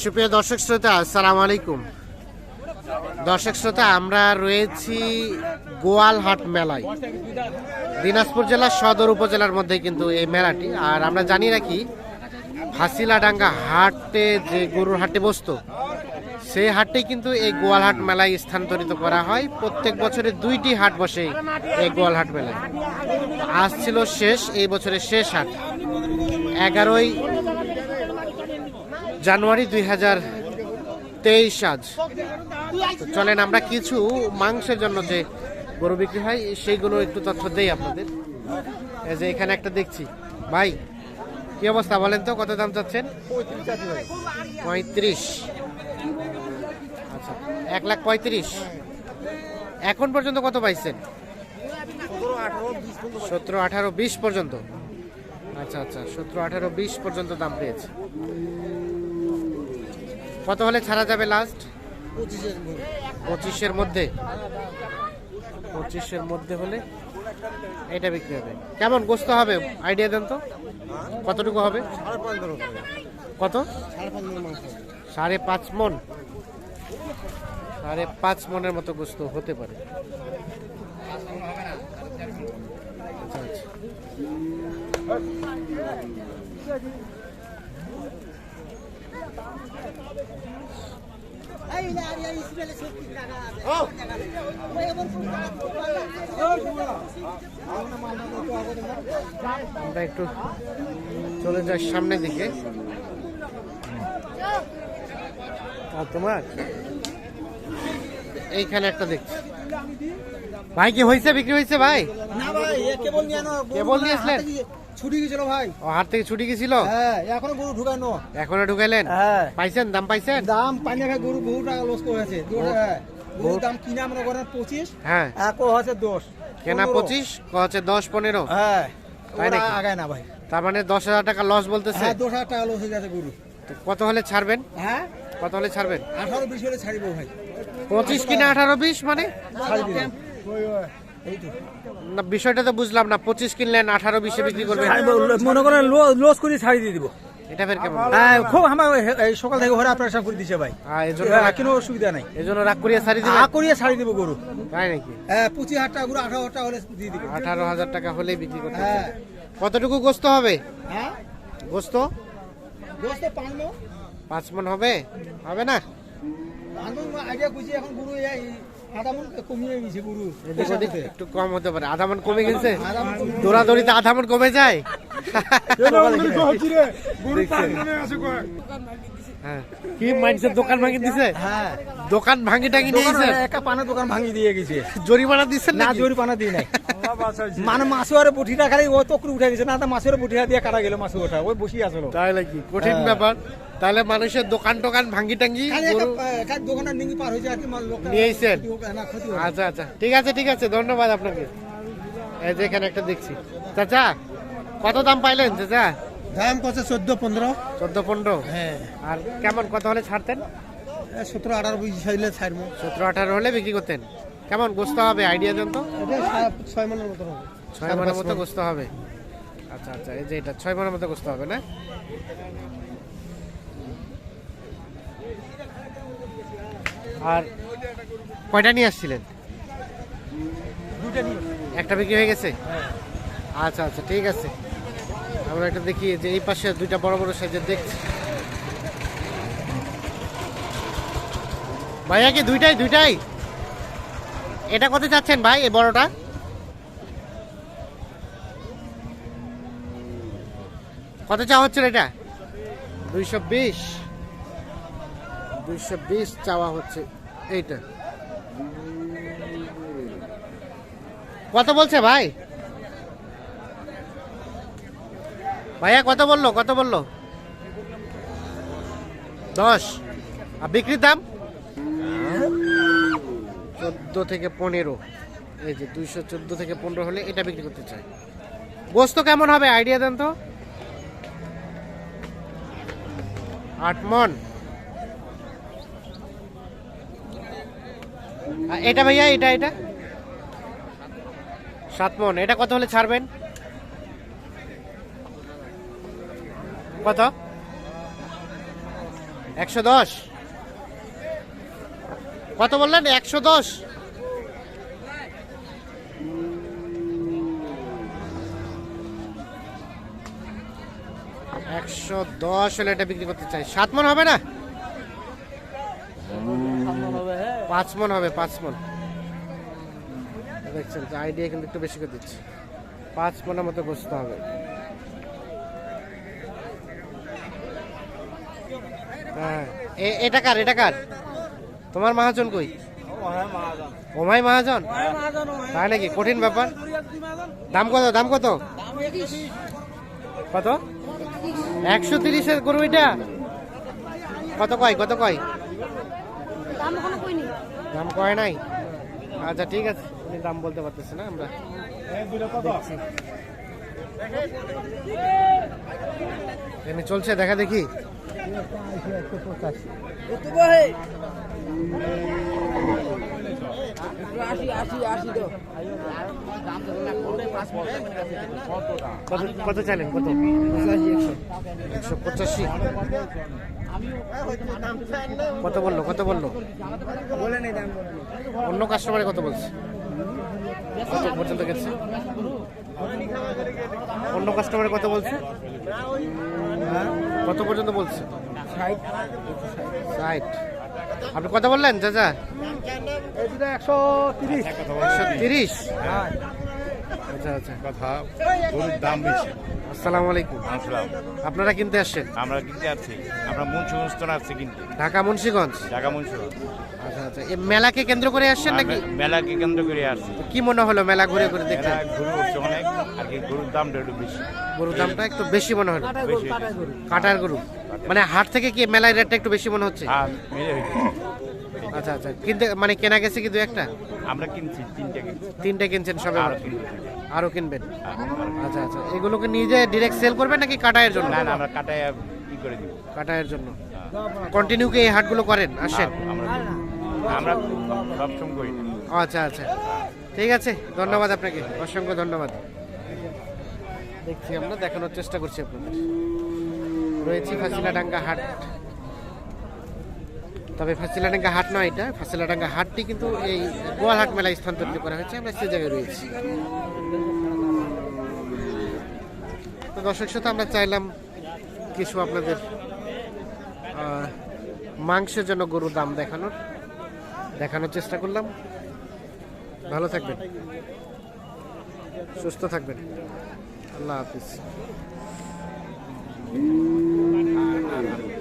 সুপ্রিয় দর্শক শ্রোতা, আসসালামু আলাইকুম। দর্শক শ্রোতা, আমরা রয়েছি গোয়ালহাট মেলায়। দিনাজপুর জেলার সদর উপজেলার মধ্যে কিন্তু এই মেলাটি। আর আমরা জানি রাখি ফাঁসিলাডাঙ্গা হাটে যে গরুর হাটে বসতো, সেই হাটে কিন্তু এই গোয়ালহাট মেলায় স্থানান্তরিত করা হয়। প্রত্যেক বছরে দুইটি হাট বসে এই গোয়ালহাট মেলায়। আজ ছিল শেষ, এই বছরের শেষ হাট। এগারোই জানুয়ারি দুই হাজার তেইশ আজ। চলেন আমরা কিছু মাংসের জন্য যে গরু বিক্রি হয়, সেইগুলো একটু তথ্য দেই আপনাদের। এই যে এখানে একটা দেখছি। ভাই, কি অবস্থা বলেন তো, কত দাম চাচ্ছেন? পঁয়ত্রিশ। আচ্ছা এক লাখ পঁয়ত্রিশ। এখন পর্যন্ত কত পাইছেন? সতেরো, আঠারো, বিশ পর্যন্ত। আচ্ছা আচ্ছা। সতেরো আঠারো বিশ পর্যন্ত দাম পেয়েছে। কত হলে ছাড়া যাবে লাস্ট পঁচিশের মধ্যে। পঁচিশের মধ্যে? হলে এটা বিক্রি হবে। কেমন গোস্ত হবে? আইডিয়া দেন তো। কতটুকু হবে? কত? সাড়ে পাঁচ মন। সাড়ে পাঁচ মনের মতো গোস্ত হতে পারে। আচ্ছা আচ্ছা। আমরা একটু চলে যাই সামনের দিকে। আর তোমার? এইখানে একটা দেখছি। ভাই কি হয়েছে? বিক্রি হয়েছে ভাই? কেবল নিয়ে আসলেন? ছুটি গেছিল ভাই। ও হাট থেকে ছুটি গেছিল? হ্যাঁ এখনও গরু ঢুকানো। এখনও ঢুকাইলেন হ্যাঁ। পাইছেন? দাম পাইছেন? দাম পানি খাই গরু বহু টাকা লস করেছে গরুর দাম কিনে আমরা করেন? পঁচিশ? হ্যাঁ। এক হচ্ছে দশ? কেনা পঁচিশ ক হচ্ছে দশ পনেরো? হ্যাঁ তাই ওরা আগায় না ভাই। তার মানে দশ হাজার টাকা লস বলতেছে? হ্যাঁ দশ হাজার টাকা লস হয়ে গেছে গরু। কত হলে ছাড়বেন? হ্যাঁ? কত হলে ছাড়বেন? আঠারো বিশ হলে ছাড়িব ভাই। পঁচিশ কিনা আঠারো বিশ মানে? ছাড়ি দিব এই তো না বিষয়টা তো বুঝলাম না পঁচিশ কিনলেন আঠারো বিশে বিক্রি করবেন। মনে করেন লস করে ছাড়ি দিয়ে দিব। এটা ফের কেমন? হ্যাঁ খুব আমার এই সকাল থেকে ঘরে আপনার করে দিছে ভাই। এজন্য হ্যাঁ, কোনো অসুবিধা নাই। এজন্য রাগ করিয়া ছাড়ি দিবেন? আ করিয়ে ছাড়ি দিব গরু। তাই নাকি? হ্যাঁ পঁচিশ হাজার টাকা গরু আঠারো টাকা হলে দিয়ে দিব। আঠারো হাজার টাকা হলেই বিক্রি করতে হ্যাঁ। কতটুকু গোস্ত হবে? হ্যাঁ? গোস্ত? পাঁচমো পাঁচ মন হবে? হবে না? আইডিয়া খুঁজি এখন গরু এই একটু কম হতে পারে। আধা মন কমে গেছে। দৌড়াদৌড়িতে আধা মন কমে যায়? কি মাইন্ডসে দোকান ভাঙি দিছে? হ্যাঁ। দোকান ভাঙি টাঙি দোকান নিয়েছে একটা পানের দোকান ভাঙি দিয়ে গেছে। জরিমানা না নাকি? জোরি পানা দিয়ে নাই। মানে মাছু বটিটা খালি ও তো উঠে গেছে না তো মাছের বটিটা দিয়ে কাটা গেল মাছু ওঠা ওই বসি আসলো। নাকি কঠিন হ্যাঁ। ব্যাপার? তাহলে মানুষের দোকান টোকান ভাঙ্গি টাঙ্গি খালি গরু একটা আহ, খালি দোকানটা নিঙ্গি পার হয়ে যায় আর কি মাল লোকটা নিয়ে এসেছেন? ক্ষতি হোক, না ক্ষতি হোক। আচ্ছা আচ্ছা। ঠিক আছে ঠিক আছে ধন্যবাদ আপনাকে। এই যে এখানে একটা দেখছি। চাচা কত দাম পাইলেন চাচা? দাম কত চোদ্দ পনেরো। চোদ্দ পনেরো? হ্যাঁ। আর কেমন কত হলে ছাড়তেন? সতেরো আঠারো বিশ ছাড়লে ছাড়বো। সতেরো আঠারো হলে বিক্রি করতেন। কেমন গোস্ত হবে আইডিয়া দেন তো? ছয় মনের মতো হবে। ছয় মনের মতো গোস্ত হবে। আচ্ছা আচ্ছা এই যে এটা ছয় মনের মতো গোস্ত হবে না? আর কয়টা নিয়ে আসছিলেন? একটা বিক্রি হয়ে গেছে? আচ্ছা আচ্ছা ঠিক আছে। আমরা একটা দেখি যে এই পাশে দুইটা বড় বড় সাইজের দেখছি ভাইয়া কি দুইটাই দুইটাই? এটা কত চাচ্ছেন ভাই, এই বড়টা? কত চাওয়া হচ্ছিল এটা? দুইশো বিশ। দুইশো বিশ চাওয়া হচ্ছে এইটা। কত বলছে ভাই? ভাইয়া, কত বলল কত বলল? দশ। আর বিক্রির দাম? চোদ্দ থেকে পনেরো। এই যে দুইশো চোদ্দ থেকে পনেরো হলে এটা বিক্রি করতে চাই। গোস্ত কেমন হবে? আইডিয়া দেন তো। আট এটা ভাইয়া, এটা এটা? সাত মন। এটা কত হলে ছাড়বেন? কত? একশো দশ। কত বললেন? একশো দশ। একশো দশ হলে এটা বিক্রি করতে চাই। সাত মন হবে না? পাঁচ মন হবে, পাঁচ মন। দেখছেন আইডিয়া কিন্তু একটু বেশি করে দিচ্ছে। পাঁচ মনের মতো বসতে হবে হ্যাঁ এ- এটা কার এটা কার? তোমার মহাজন কই? ওমাই মহাজন? তাই নাকি? কঠিন ব্যাপার। দাম কত দাম কত? কত? একশো তিরিশের গরু এটা? কত কয় কত কয়? দাম কয় নাই? আচ্ছা ঠিক আছে। দাম বলতে পারতেছে না আমরা। চলছে, দেখা দেখি। কত চাইলেন? কত? একশো পঁচাশি। কত বলল? কত বলল? অন্য কাস্টমারে কত বলছে? কত পর্যন্ত গেছে? অন্য কাস্টমারে কত বলছে? কত পর্যন্ত বলছে? ষাট। আপনি কত বললেন চাচা? একশো তিরিশ। একশো তিরিশ? আচ্ছা আচ্ছা। কথা গরুর দাম বেশি। আসসালামু আলাইকুম। আসলাম আপনারা কিনতে আসছেন? আমরা কিনতে আছি আমরা মুন্সিগঞ্জ আসছি কিনতে। ঢাকা মুন্সিগঞ্জ? ঢাকা মুন্সিগঞ্জ। আচ্ছা আচ্ছা। এই মেলাকে কেন্দ্র করে আসছেন নাকি? মেলাকে কেন্দ্র করে আসছি। কি মনে হলো মেলা ঘুরে ঘুরে এরা গরু হচ্ছে অনেক। আর কি গরুর দামটা একটু বেশি। গরুর দামটা একটু বেশি মনে হলো। বেশি কাটার গরু। মানে হাট থেকে কি মেলায় রেটটা একটু বেশি মনে হচ্ছে? হয়েছে আচ্ছা আচ্ছা। কিনতে মানে কেনা গেছে কি দু একটা? আমরা কিনছি তিনটে কিনছি। তিনটে কিনছেন সবে? আরও কিনবো কিনবেন? আচ্ছা আচ্ছা। এগুলোকে নিয়ে যেয়ে ডিরেক্ট সেল করবেন নাকি কাটায়ের জন্য? না না আমরা কাটায় ই করে দিব। কাটায়ের জন্য। কন্টিনিউ কি এই হাটগুলো করেন? আসেন আমরা সবসময় করি আচ্ছা আচ্ছা। ঠিক আছে ধন্যবাদ আপনাকে। অসংখ্য ধন্যবাদ। দেখছি আমরা দেখানোর চেষ্টা করছি আপনাদের। রয়েছি ফাঁসিলাডাঙ্গা হাট। তবে ফাঁসিলাডাঙ্গা হাট নয় এটা, ফাঁসিলাডাঙ্গা হাটটি কিন্তু এই গোয়ালহাট মেলায় স্থানান্তরিত করা হয়েছে, আমরা সে জায়গায় রয়েছি। তো দর্শক সাথে আমরা চাইলাম কিছু আপনাদের মাংসের জন্য গরুর দাম দেখানোর দেখানোর চেষ্টা করলাম। ভালো থাকবেন। সুস্থ থাকবেন। আল্লাহ হাফিজ। Ghana.